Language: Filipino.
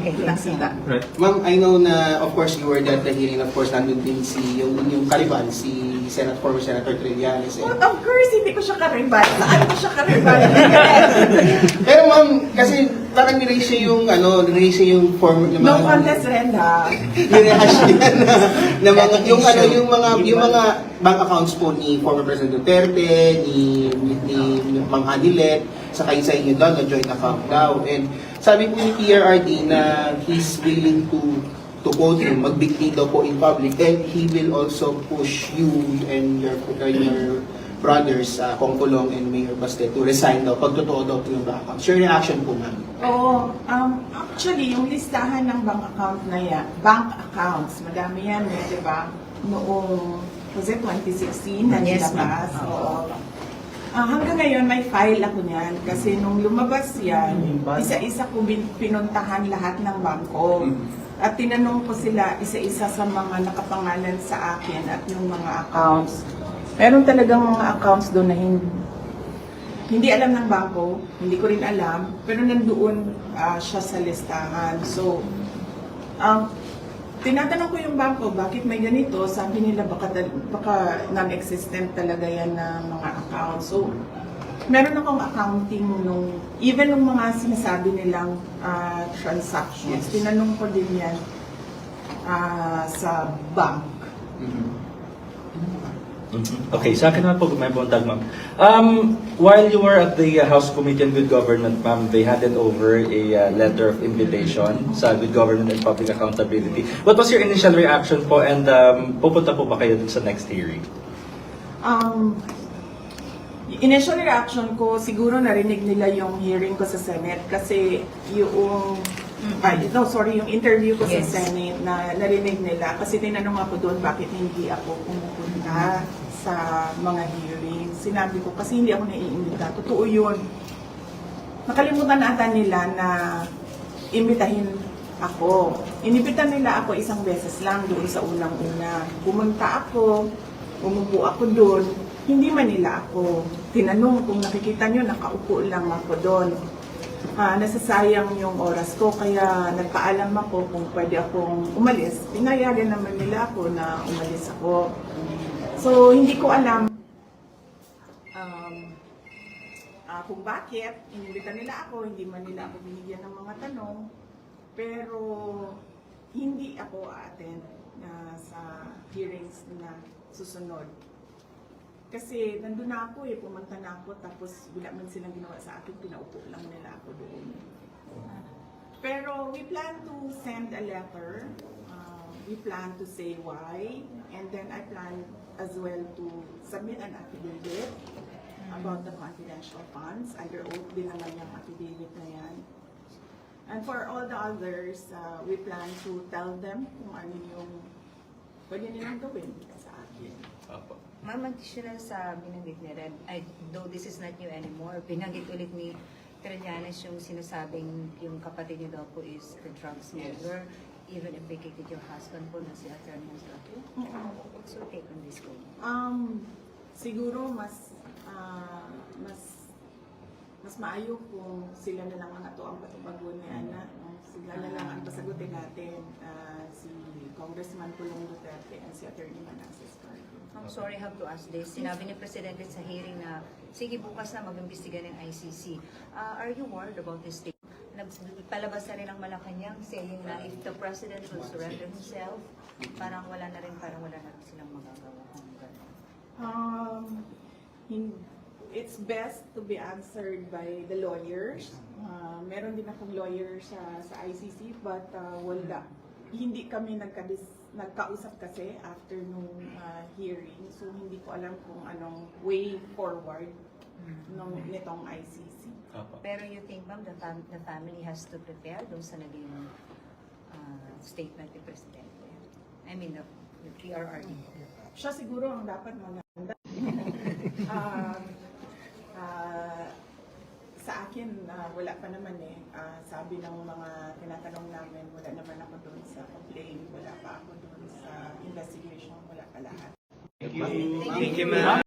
Nakita. Right. Ma'am, I know na of course you were at the hearing, of course nandun din si yung yung Caliban, si Senate former Senator Trillanes. Well, And, of course, hindi ko siya karibal. Saan ko siya karibal? pero ma'am, kasi parang niraise siya yung ano, niraise siya yung former na no contest rin ha. Niya na, na mga, yung ano, yung mga, yung mga bank accounts po ni former President Duterte, ni, ni, ni Mang Adilet, sa inyo daw, na joint account daw. And sabi po ni PRRD na he's willing to to quote him, magbigti daw po in public and he will also push you and your uh, your brothers, uh, Kong Kulong and Mayor Baste to resign daw pag totoo daw po yung bank accounts. Your reaction po ma'am? Oo. Um, actually, yung listahan ng bank account na yan, bank accounts, madami yan eh, di ba? Noong, was it 2016 na Yes, nilabas? ma'am. Oo. Ah, hanggang ngayon, may file ako niyan. Kasi nung lumabas yan, isa-isa ko bin- pinuntahan lahat ng bangko. At tinanong ko sila isa-isa sa mga nakapangalan sa akin at yung mga accounts. Meron talagang mga accounts doon na hindi, hindi alam ng bangko, hindi ko rin alam, pero nandoon ah, siya sa listahan. So, ang tinatanong ko yung bangko, bakit may ganito? Sabi nila baka, baka non-existent talaga yan na mga account. So, meron akong accounting nung, even nung mga sinasabi nilang ah, transactions, tinanong ko din yan ah, sa bank. Okay, sa akin naman po, may buntag, ma'am. Um, while you were at the uh, House Committee on Good Government, ma'am, they handed over a uh, letter of invitation sa Good Government and Public Accountability. What was your initial reaction po and um, pupunta po ba kayo dun sa next hearing? Um, initial reaction ko, siguro narinig nila yung hearing ko sa Senate kasi yung, ay, no, sorry, yung interview ko Yes. sa Senate na narinig nila kasi tinanong ako doon bakit hindi ako pumupunta sa mga hearings. Sinabi ko kasi hindi ako naiimbita. Totoo yun. Nakalimutan ata nila na imbitahin ako. Inibitan nila ako isang beses lang doon sa unang-una. Pumunta ako, umupo ako doon. Hindi man nila ako tinanong kung nakikita nyo, nakaupo lang ako doon. Ah, nasasayang yung oras ko, kaya nagpaalam ako kung pwede akong umalis. Pinayagan naman nila ako na umalis ako. So, hindi ko alam um, ah, kung bakit, inimbitan nila ako, hindi man nila ako binigyan ng mga tanong, pero hindi ako attend na sa hearings na susunod. Kasi nandun na ako eh, pumunta na ako, tapos wala man silang ginawa sa akin, pinaupo lang nila ako doon. Pero we plan to send a letter. We plan to say why. And then I plan as well to submit an affidavit about the confidential funds. Under oath din naman yung affidavit na yan. And for all the others, uh, we plan to tell them kung ano yung pwede nilang gawin sa akin. Ma'am, additional sa binanggit ni Red, I, though this is not new anymore, binanggit ulit ni Trillanes yung sinasabing yung kapatid niyo daw po is the drug smuggler, even implicated your husband po na si Attorney Anzalaki. What's your take on this po? Um, siguro mas ah, mas mas maayo kung sila na lang ang ato ang patubagon ni Ana. no? Sila na lang ang pasagutin natin ah, si Congressman Pulong Duterte and si Attorney Manassas Cardo. I'm sorry, I have to ask this. Sinabi ni Presidente sa hearing na, sige bukas na mag-imbestiga ng ICC. Uh, are you worried about this thing? Nagpalabas na rin ang Malacanang saying na if the President will surrender himself, parang wala na rin, parang wala na rin silang magagawa. Um, it's best to be answered by the lawyers. Uh, meron din akong lawyer sa sa ICC but uh, wala. Hindi kami nagkadis nagkausap kasi after nung uh, hearing. So hindi ko alam kung anong way forward nung nitong ICC. Pero you think, ma'am, the, fam- the family has to prepare doon sa naging uh, statement ni Presidente? I mean, the, the PRRD. Siya siguro ang dapat maganda. Ah, ah, sa akin, ah, wala pa naman eh. Ah, sabi ng mga tinatanong namin, wala naman ako doon sa complaint, wala pa ako doon sa investigation, wala pa lahat. Thank you, ma'am.